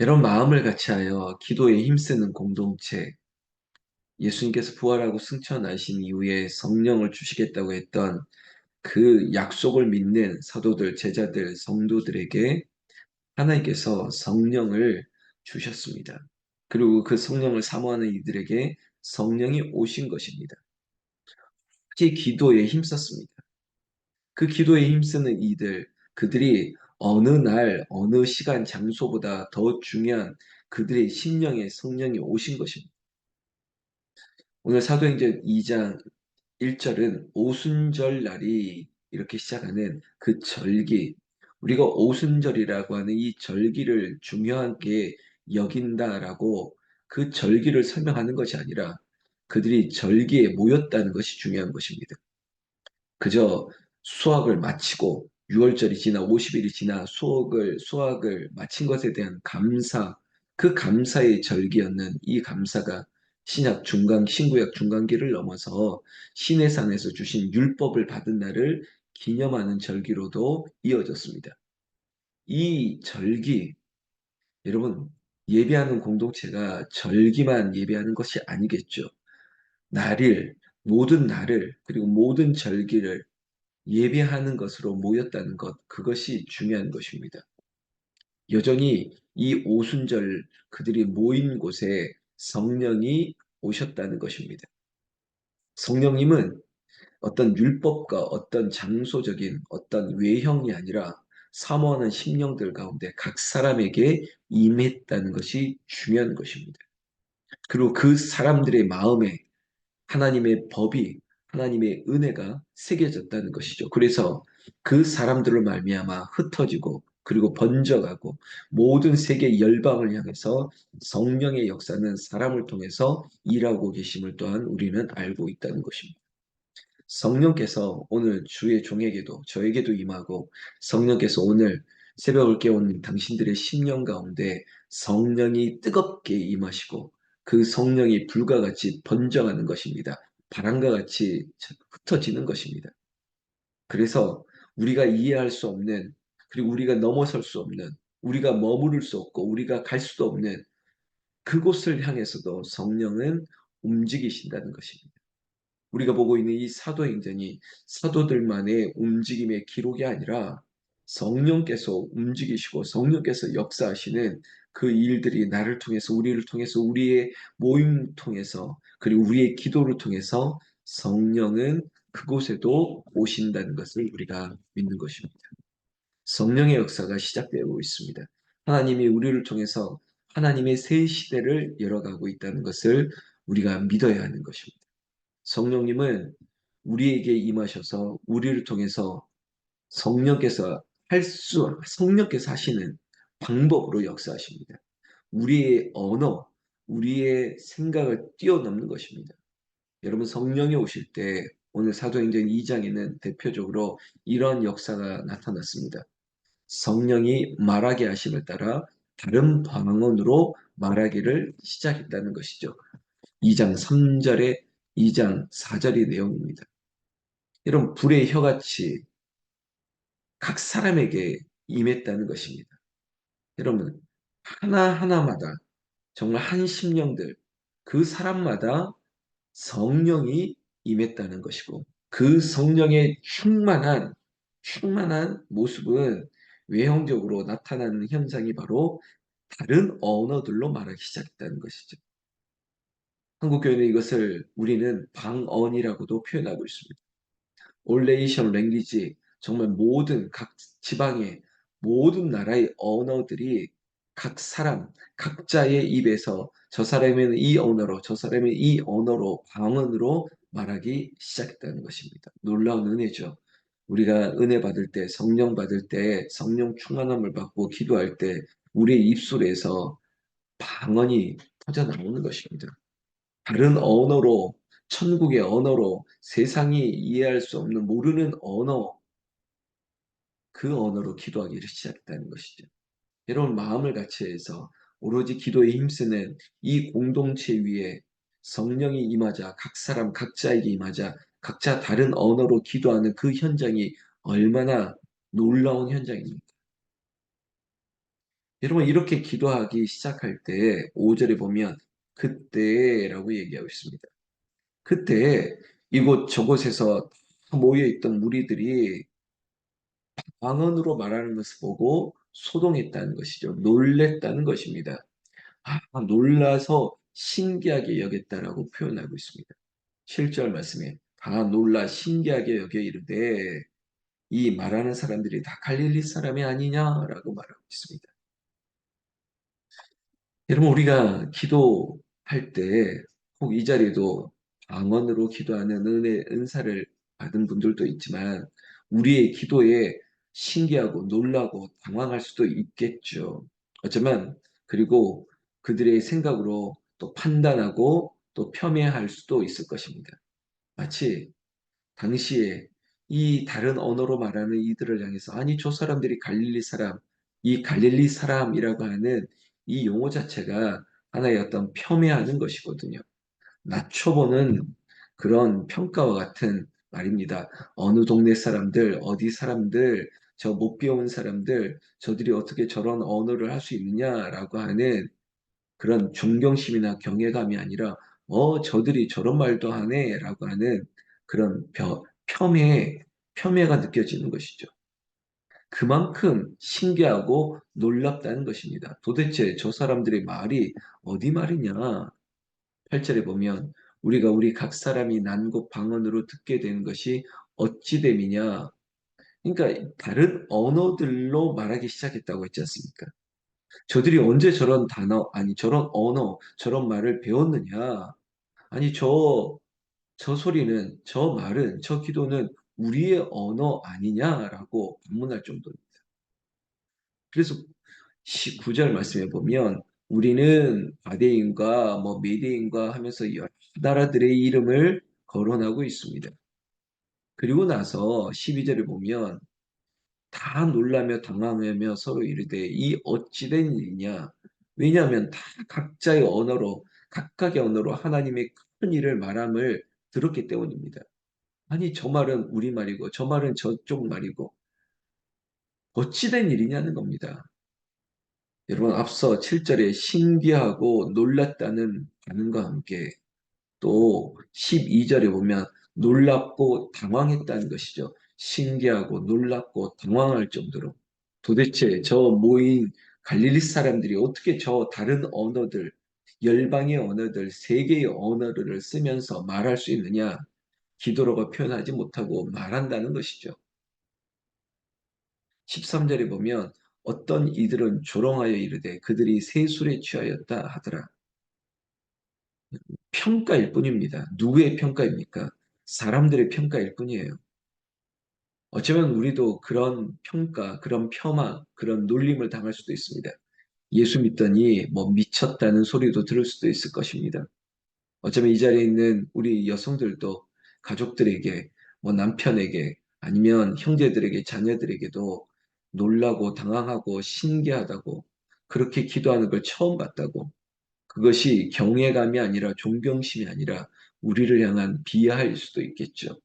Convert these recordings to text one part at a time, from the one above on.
여러분 마음을 같이하여 기도에 힘쓰는 공동체, 예수님께서 부활하고 승천하신 이후에 성령을 주시겠다고 했던 그 약속을 믿는 사도들, 제자들, 성도들에게 하나님께서 성령을 주셨습니다. 그리고 그 성령을 사모하는 이들에게 성령이 오신 것입니다. 특히 기도에 힘썼습니다. 그 기도에 힘쓰는 이들, 그들이 어느 날, 어느 시간, 장소보다 더 중요한 그들의 심령에 성령이 오신 것입니다. 오늘 사도행전 2장 1절은 오순절 날이 이렇게 시작하는 그 절기, 우리가 오순절이라고 하는 이 절기를 중요하게 여긴다라고 그 절기를 설명하는 것이 아니라 그들이 절기에 모였다는 것이 중요한 것입니다. 그저 수학을 마치고 6월절이 지나 50일이 지나 수학을 수학을 마친 것에 대한 감사, 그 감사의 절기였는 이 감사가 신약 중간 신구약 중간기를 넘어서 시내산에서 주신 율법을 받은 날을 기념하는 절기로도 이어졌습니다. 이 절기 여러분 예배하는 공동체가 절기만 예배하는 것이 아니겠죠. 날일 모든 날을 그리고 모든 절기를 예배하는 것으로 모였다는 것, 그것이 중요한 것입니다. 여전히 이 오순절 그들이 모인 곳에 성령이 오셨다는 것입니다. 성령님은 어떤 율법과 어떤 장소적인 어떤 외형이 아니라 사모하는 심령들 가운데 각 사람에게 임했다는 것이 중요한 것입니다. 그리고 그 사람들의 마음에 하나님의 법이 하나님의 은혜가 새겨졌다는 것이죠. 그래서 그 사람들을 말미암아 흩어지고 그리고 번져가고 모든 세계 열방을 향해서 성령의 역사는 사람을 통해서 일하고 계심을 또한 우리는 알고 있다는 것입니다. 성령께서 오늘 주의 종에게도 저에게도 임하고 성령께서 오늘 새벽을 깨우는 당신들의 심령 가운데 성령이 뜨겁게 임하시고 그 성령이 불과 같이 번져가는 것입니다. 바람과 같이 흩어지는 것입니다. 그래서 우리가 이해할 수 없는 그리고 우리가 넘어설 수 없는 우리가 머무를 수 없고 우리가 갈 수도 없는 그곳을 향해서도 성령은 움직이신다는 것입니다. 우리가 보고 있는 이 사도행전이 사도들만의 움직임의 기록이 아니라 성령께서 움직이시고 성령께서 역사하시는 그 일들이 나를 통해서 우리를 통해서 우리의 모임 통해서 그리고 우리의 기도를 통해서 성령은 그곳에도 오신다는 것을 우리가 믿는 것입니다. 성령의 역사가 시작되고 있습니다. 하나님이 우리를 통해서 하나님의 새 시대를 열어가고 있다는 것을 우리가 믿어야 하는 것입니다. 성령님은 우리에게 임하셔서 우리를 통해서 성령께서 할 수, 성령께서 하시는 방법으로 역사하십니다. 우리의 언어, 우리의 생각을 뛰어넘는 것입니다. 여러분 성령이 오실 때 오늘 사도행전 2장에는 대표적으로 이런 역사가 나타났습니다. 성령이 말하게 하심을 따라 다른 방언으로 말하기를 시작했다는 것이죠. 2장 3절에 2장 4절의 내용입니다. 이런 불의 혀같이 각 사람에게 임했다는 것입니다. 여러분, 하나하나마다 정말 한 심령들, 그 사람마다 성령이 임했다는 것이고, 그 성령의 충만한, 충만한 모습은 외형적으로 나타나는 현상이 바로 다른 언어들로 말하기 시작했다는 것이죠. 한국교회는 이것을 우리는 방언이라고도 표현하고 있습니다. 올레이션 랭귀지 정말 모든 각 지방의 모든 나라의 언어들이 각 사람 각자의 입에서 저 사람은 이 언어로 저 사람은 이 언어로 방언으로 말하기 시작했다는 것입니다. 놀라운 은혜죠. 우리가 은혜 받을 때 성령 받을 때 성령 충만함을 받고 기도할 때 우리의 입술에서 방언이 터져 나오는 것입니다. 다른 언어로 천국의 언어로 세상이 이해할 수 없는 모르는 언어 그 언어로 기도하기를 시작했다는 것이죠. 여러분 마음을 같이 해서 오로지 기도에 힘쓰는 이 공동체 위에 성령이 임하자 각 사람 각자에게 임하자 각자 다른 언어로 기도하는 그 현장이 얼마나 놀라운 현장입니까? 여러분 이렇게 기도하기 시작할 때 5절에 보면 그때라고 얘기하고 있습니다. 그때 이곳 저곳에서 모여 있던 무리들이 방언으로 말하는 것을 보고 소동했다는 것이죠. 놀랬다는 것입니다. 아, 놀라서 신기하게 여겼다라고 표현하고 있습니다. 7절 말씀에 다 놀라 신기하게 여겨 이르되 이 말하는 사람들이 다 갈릴리 사람이 아니냐라고 말하고 있습니다. 여러분 우리가 기도할 때 혹 이 자리에도 방언으로 기도하는 은혜 은사를 받은 분들도 있지만 우리의 기도에 신기하고 놀라고 당황할 수도 있겠죠. 어쩌면 그리고 그들의 생각으로 또 판단하고 또 폄훼할 수도 있을 것입니다. 마치 당시에 이 다른 언어로 말하는 이들을 향해서 아니 저 사람들이 갈릴리 사람, 이 갈릴리 사람이라고 하는 이 용어 자체가 하나의 어떤 폄훼하는 것이거든요. 낮춰보는 그런 평가와 같은 말입니다. 어느 동네 사람들, 어디 사람들, 저 못 배운 사람들, 저들이 어떻게 저런 언어를 할 수 있느냐라고 하는 그런 존경심이나 경외감이 아니라 어 저들이 저런 말도 하네라고 하는 그런 벼, 폄훼, 폄훼가 느껴지는 것이죠. 그만큼 신기하고 놀랍다는 것입니다. 도대체 저 사람들의 말이 어디 말이냐? 8절에 보면 우리가 우리 각 사람이 난곳 방언으로 듣게 되는 것이 어찌 됨이냐? 그러니까 다른 언어들로 말하기 시작했다고 했지 않습니까? 저들이 언제 저런 단어, 아니 저런 언어, 저런 말을 배웠느냐? 아니 저, 저 소리는, 저 말은, 저 기도는 우리의 언어 아니냐라고 반문할 정도입니다. 그래서 19절 말씀에 보면 우리는 바데인과 뭐 메데인과 하면서 여러 나라들의 이름을 거론하고 있습니다. 그리고 나서 12절을 보면 다 놀라며 당황하며 서로 이르되 이 어찌된 일이냐 왜냐하면 다 각자의 언어로 각각의 언어로 하나님의 큰 일을 말함을 들었기 때문입니다. 아니 저 말은 우리 말이고 저 말은 저쪽 말이고 어찌된 일이냐는 겁니다. 여러분 앞서 7절에 신기하고 놀랐다는 반응과 함께 또 12절에 보면 놀랍고 당황했다는 것이죠. 신기하고 놀랍고 당황할 정도로 도대체 저 모인 갈릴리 사람들이 어떻게 저 다른 언어들, 열방의 언어들, 세계의 언어를 쓰면서 말할 수 있느냐? 기도로가 표현하지 못하고 말한다는 것이죠. 13절에 보면 어떤 이들은 조롱하여 이르되 그들이 세술에 취하였다 하더라. 평가일 뿐입니다. 누구의 평가입니까? 사람들의 평가일 뿐이에요. 어쩌면 우리도 그런 평가, 그런 폄하, 그런 놀림을 당할 수도 있습니다. 예수 믿더니 뭐 미쳤다는 소리도 들을 수도 있을 것입니다. 어쩌면 이 자리에 있는 우리 여성들도 가족들에게, 뭐 남편에게, 아니면 형제들에게, 자녀들에게도 놀라고 당황하고 신기하다고 그렇게 기도하는 걸 처음 봤다고 그것이 경외감이 아니라 존경심이 아니라 우리를 향한 비하일 수도 있겠죠.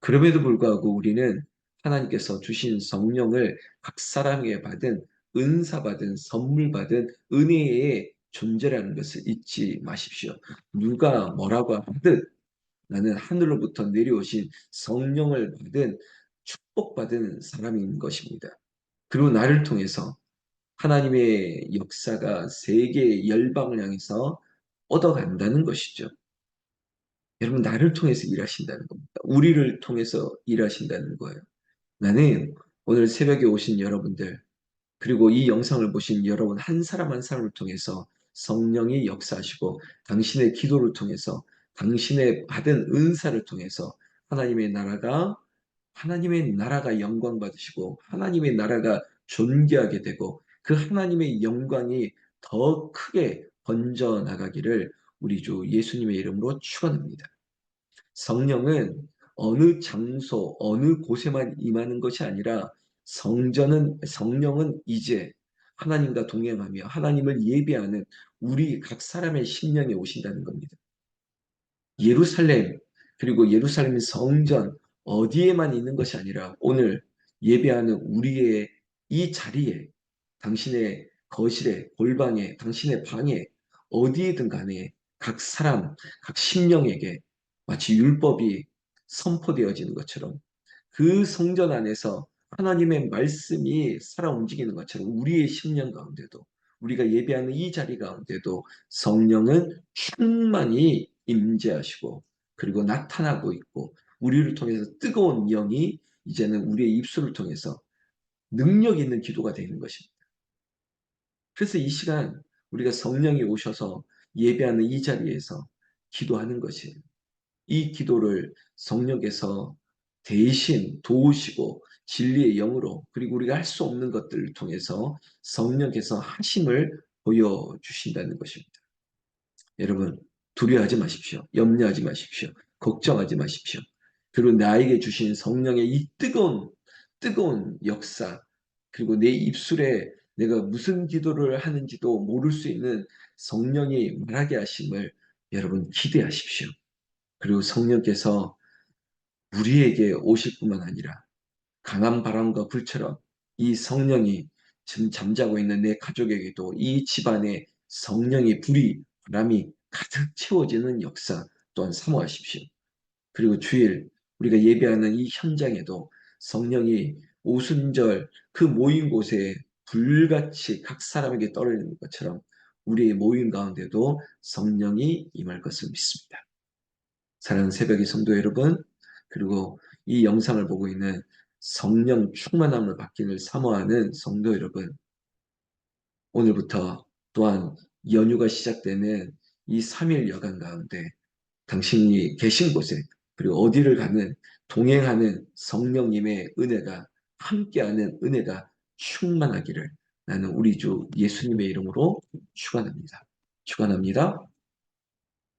그럼에도 불구하고 우리는 하나님께서 주신 성령을 각 사람에게 받은 은사 받은 선물 받은 은혜의 존재라는 것을 잊지 마십시오. 누가 뭐라고 하든 나는 하늘로부터 내려오신 성령을 받은 축복받은 사람인 것입니다. 그리고 나를 통해서 하나님의 역사가 세계 열방을 향해서 얻어간다는 것이죠. 여러분, 나를 통해서 일하신다는 겁니다. 우리를 통해서 일하신다는 거예요. 나는 오늘 새벽에 오신 여러분들, 그리고 이 영상을 보신 여러분 한 사람 한 사람을 통해서 성령이 역사하시고 당신의 기도를 통해서 당신의 받은 은사를 통해서 하나님의 나라가 하나님의 나라가 영광 받으시고 하나님의 나라가 존귀하게 되고 그 하나님의 영광이 더 크게 번져 나가기를 우리 주 예수님의 이름으로 축원합니다. 성령은 어느 장소, 어느 곳에만 임하는 것이 아니라 성전은 성령은 이제 하나님과 동행하며 하나님을 예배하는 우리 각 사람의 심령에 오신다는 겁니다. 예루살렘 그리고 예루살렘 성전 어디에만 있는 것이 아니라 오늘 예배하는 우리의 이 자리에 당신의 거실에, 골방에, 당신의 방에, 어디에든 간에 각 사람, 각 심령에게 마치 율법이 선포되어지는 것처럼 그 성전 안에서 하나님의 말씀이 살아 움직이는 것처럼 우리의 심령 가운데도 우리가 예배하는 이 자리 가운데도 성령은 충만히 임재하시고 그리고 나타나고 있고 우리를 통해서 뜨거운 영이 이제는 우리의 입술을 통해서 능력 있는 기도가 되는 것입니다. 그래서 이 시간 우리가 성령이 오셔서 예배하는 이 자리에서 기도하는 것이에요. 이 기도를 성령께서 대신 도우시고 진리의 영으로 그리고 우리가 할 수 없는 것들을 통해서 성령께서 하심을 보여주신다는 것입니다. 여러분 두려워하지 마십시오. 염려하지 마십시오. 걱정하지 마십시오. 그리고 나에게 주신 성령의 이 뜨거운 뜨거운 역사 그리고 내 입술에 내가 무슨 기도를 하는지도 모를 수 있는 성령이 말하게 하심을 여러분 기대하십시오. 그리고 성령께서 우리에게 오실 뿐만 아니라 강한 바람과 불처럼 이 성령이 지금 잠자고 있는 내 가족에게도 이 집안에 성령의 불이 바람이 가득 채워지는 역사 또한 사모하십시오. 그리고 주일 우리가 예배하는 이 현장에도 성령이 오순절 그 모인 곳에 불같이 각 사람에게 떨어지는 것처럼 우리의 모임 가운데도 성령이 임할 것을 믿습니다. 사랑하는 새벽의 성도 여러분, 그리고 이 영상을 보고 있는 성령 충만함을 받기를 사모하는 성도 여러분, 오늘부터 또한 연휴가 시작되는 이 3일 여간 가운데 당신이 계신 곳에 그리고 어디를 가는 동행하는 성령님의 은혜가 함께하는 은혜가 충만하기를 나는 우리 주 예수님의 이름으로 축원합니다. 축원합니다.